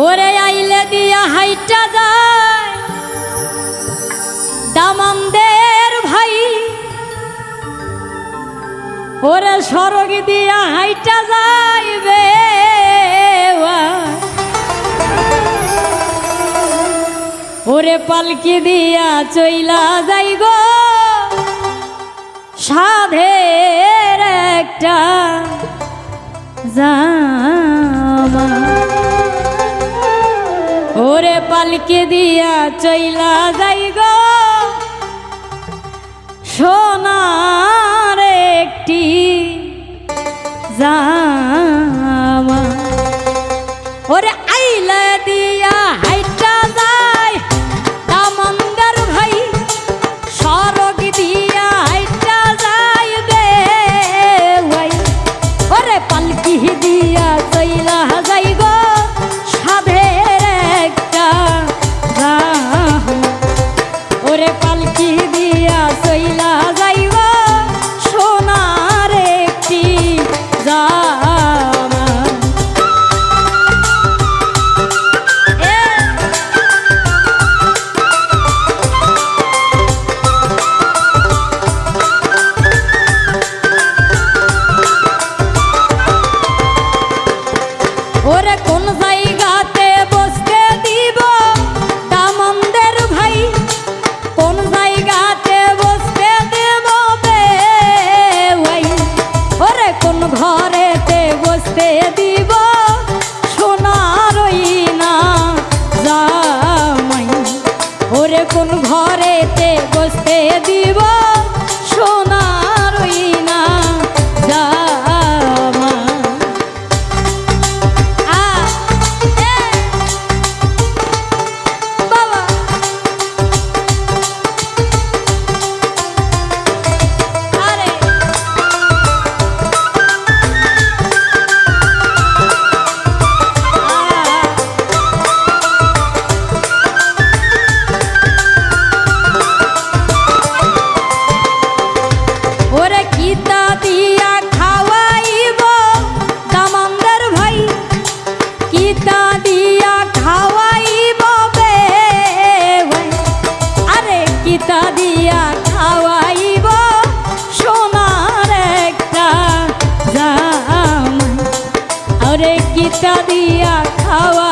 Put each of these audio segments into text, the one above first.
ওরে আইলে দিয়া হাইটা যায়। দামন্দের ভাই, ওরে সরগ দিয়া হাইটা যাইবে ওরে পালকি দিয়া চইলা যাই গো। সাধের একটা জামা। ওরে পালকে দিয়া চইলা যাই গো। সোনার একটি যা জীবন পয়সা দিয়া খাওয়া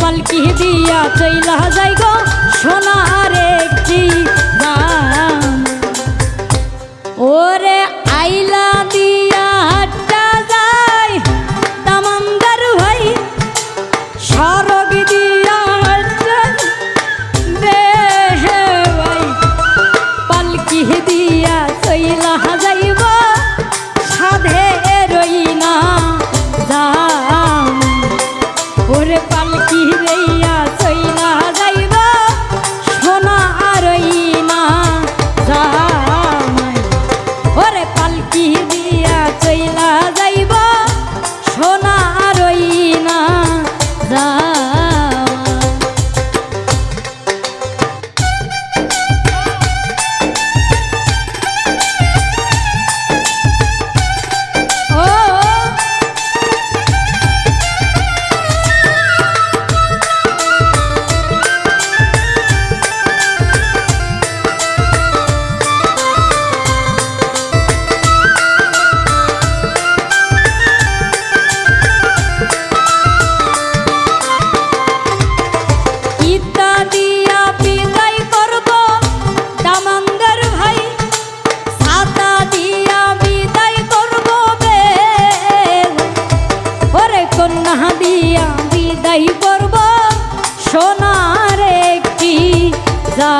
পালকি দিয়া চইলা যাই গো সোনার একটি গান ওরে দিয়া বিদায় করব। সোনার একটি যা